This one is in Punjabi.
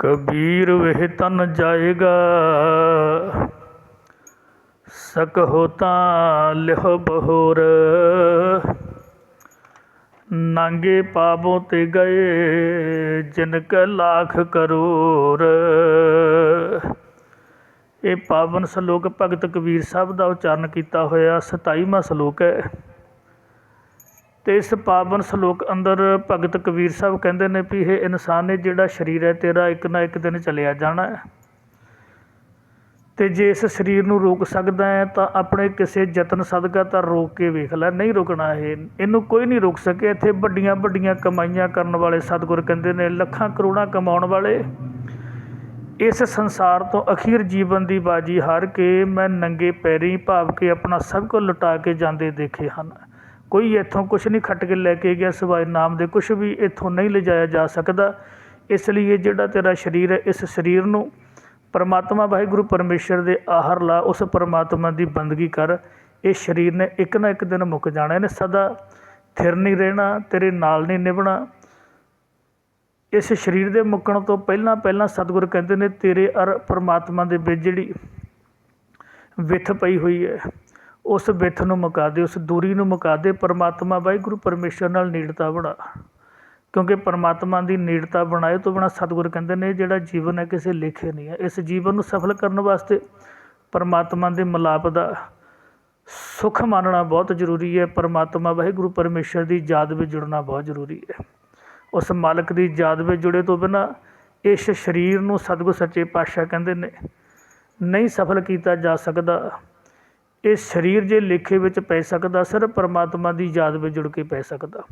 ਕਬੀਰ ਵਹਿ ਤਨ ਜਾਏਗਾ। ਸਕ ਹੋਤਾ ਲਿਹ ਬਹੋਰ। ਨਾਂਗੇ ਪਾਵੋ ਤੇ ਗਏ ਜਿਨ ਕੈ ਲੱਖ ਕਰੋੜ ਇਹ ਪਾਵਨ ਸ਼ਲੋਕ ਭਗਤ ਕਬੀਰ ਸਾਹਿਬ ਦਾ ਉਚਾਰਨ ਕੀਤਾ ਹੋਇਆ 27ਵਾਂ ਸ਼ਲੋਕ ਹੈ। ਅਤੇ ਇਸ ਪਾਵਨ ਸ਼ਲੋਕ ਅੰਦਰ ਭਗਤ ਕਬੀਰ ਸਾਹਿਬ ਕਹਿੰਦੇ ਨੇ ਵੀ ਇਹ ਇਨਸਾਨ ਨੇ ਜਿਹੜਾ ਸਰੀਰ ਹੈ ਤੇਰਾ ਇੱਕ ਨਾ ਇੱਕ ਦਿਨ ਚਲਿਆ ਜਾਣਾ ਹੈ। ਤੇ ਜੇ ਇਸ ਸਰੀਰ ਨੂੰ ਰੋਕ ਸਕਦਾ ਹੈ ਤਾਂ ਆਪਣੇ ਕਿਸੇ ਯਤਨ ਸਦਕਾ ਤਾਂ ਰੋਕ ਕੇ ਵੇਖ ਲੈ, ਨਹੀਂ ਰੁਕਣਾ ਇਹ। ਇਹਨੂੰ ਕੋਈ ਨਹੀਂ ਰੋਕ ਸਕੇ। ਇੱਥੇ ਵੱਡੀਆਂ ਵੱਡੀਆਂ ਕਮਾਈਆਂ ਕਰਨ ਵਾਲੇ ਸਤਿਗੁਰ ਕਹਿੰਦੇ ਨੇ, ਲੱਖਾਂ ਕਰੋੜਾਂ ਕਮਾਉਣ ਵਾਲੇ, ਇਸ ਸੰਸਾਰ ਤੋਂ ਅਖੀਰ ਜੀਵਨ ਦੀ ਬਾਜੀ ਹਾਰ ਕੇ ਮੈਂ ਨੰਗੇ ਪੈਰੀਂ ਭਾਵ ਕੇ ਆਪਣਾ ਸਭ ਕੁਝ ਲੁਟਾ ਕੇ ਜਾਂਦੇ ਦੇਖੇ ਹਨ। ਕੋਈ ਇੱਥੋਂ ਕੁਛ ਨਹੀਂ ਖੱਟ ਕੇ ਲੈ ਕੇ ਗਿਆ ਸਿਵਾਏ ਨਾਮ ਦੇ, ਕੁਛ ਵੀ ਇੱਥੋਂ ਨਹੀਂ ਲਿਜਾਇਆ ਜਾ ਸਕਦਾ। ਇਸ ਲਈ ਇਹ ਜਿਹੜਾ ਤੇਰਾ ਸਰੀਰ ਹੈ, ਇਸ ਸਰੀਰ ਨੂੰ ਪਰਮਾਤਮਾ ਵਾਹਿਗੁਰੂ ਪਰਮੇਸ਼ਰ ਦੇ ਆਹਰ ਲਾ, ਉਸ ਪਰਮਾਤਮਾ ਦੀ ਬੰਦਗੀ ਕਰ। ਇਹ ਸਰੀਰ ਨੇ ਇੱਕ ਨਾ ਇੱਕ ਦਿਨ ਮੁੱਕ ਜਾਣਾ, ਇਹਨੇ ਸਦਾ ਥਿਰ ਨਹੀਂ ਰਹਿਣਾ, ਤੇਰੇ ਨਾਲ ਨਹੀਂ ਨਿਭਣਾ। ਇਸ ਸਰੀਰ ਦੇ ਮੁੱਕਣ ਤੋਂ ਪਹਿਲਾਂ ਪਹਿਲਾਂ ਸਤਿਗੁਰ ਕਹਿੰਦੇ ਨੇ, ਤੇਰੇ ਅਰ ਪਰਮਾਤਮਾ ਦੇ ਵਿੱਚ ਜਿਹੜੀ ਵਿਥ ਪਈ ਹੋਈ ਹੈ ਉਸ ਵਿਥ ਨੂੰ ਮੁਕਾ ਦੇ, ਉਸ ਦੂਰੀ ਨੂੰ ਮੁਕਾ ਦੇ, ਪਰਮਾਤਮਾ ਵਾਹਿਗੁਰੂ ਪਰਮੇਸ਼ਰ ਨਾਲ ਨੇੜਤਾ ਬਣਾ। ਕਿਉਂਕਿ ਪਰਮਾਤਮਾ ਦੀ ਨੇੜਤਾ ਬਣਾਏ ਤੋਂ ਬਿਨਾ ਸਤਿਗੁਰ ਕਹਿੰਦੇ ਨੇ, ਜਿਹੜਾ ਜੀਵਨ ਹੈ ਕਿਸੇ ਲੇਖੇ ਨਹੀਂ ਹੈ। ਇਸ ਜੀਵਨ ਨੂੰ ਸਫਲ ਕਰਨ ਵਾਸਤੇ ਪਰਮਾਤਮਾ ਦੇ ਮਿਲਾਪ ਦਾ ਸੁਖ ਮੰਨਣਾ ਬਹੁਤ ਜ਼ਰੂਰੀ ਹੈ। ਪਰਮਾਤਮਾ ਵਾਹਿਗੁਰੂ ਪਰਮੇਸ਼ਰ ਦੀ ਯਾਦ ਵਿੱਚ ਜੁੜਨਾ ਬਹੁਤ ਜ਼ਰੂਰੀ ਹੈ। ਉਸ ਮਾਲਕ ਦੀ ਯਾਦ ਵਿੱਚ ਜੁੜੇ ਤੋਂ ਬਿਨਾ ਇਸ ਸਰੀਰ ਨੂੰ ਸਤਿਗੁਰ ਸੱਚੇ ਪਾਤਸ਼ਾਹ ਕਹਿੰਦੇ ਨੇ, ਨਹੀਂ ਸਫਲ ਕੀਤਾ ਜਾ ਸਕਦਾ। ਇਹ ਸਰੀਰ ਜੇ ਲੇਖੇ ਵਿੱਚ ਪੈ ਸਕਦਾ, ਸਿਰਫ ਪਰਮਾਤਮਾ ਦੀ ਯਾਦ ਵਿੱਚ ਜੁੜ ਕੇ ਪੈ ਸਕਦਾ।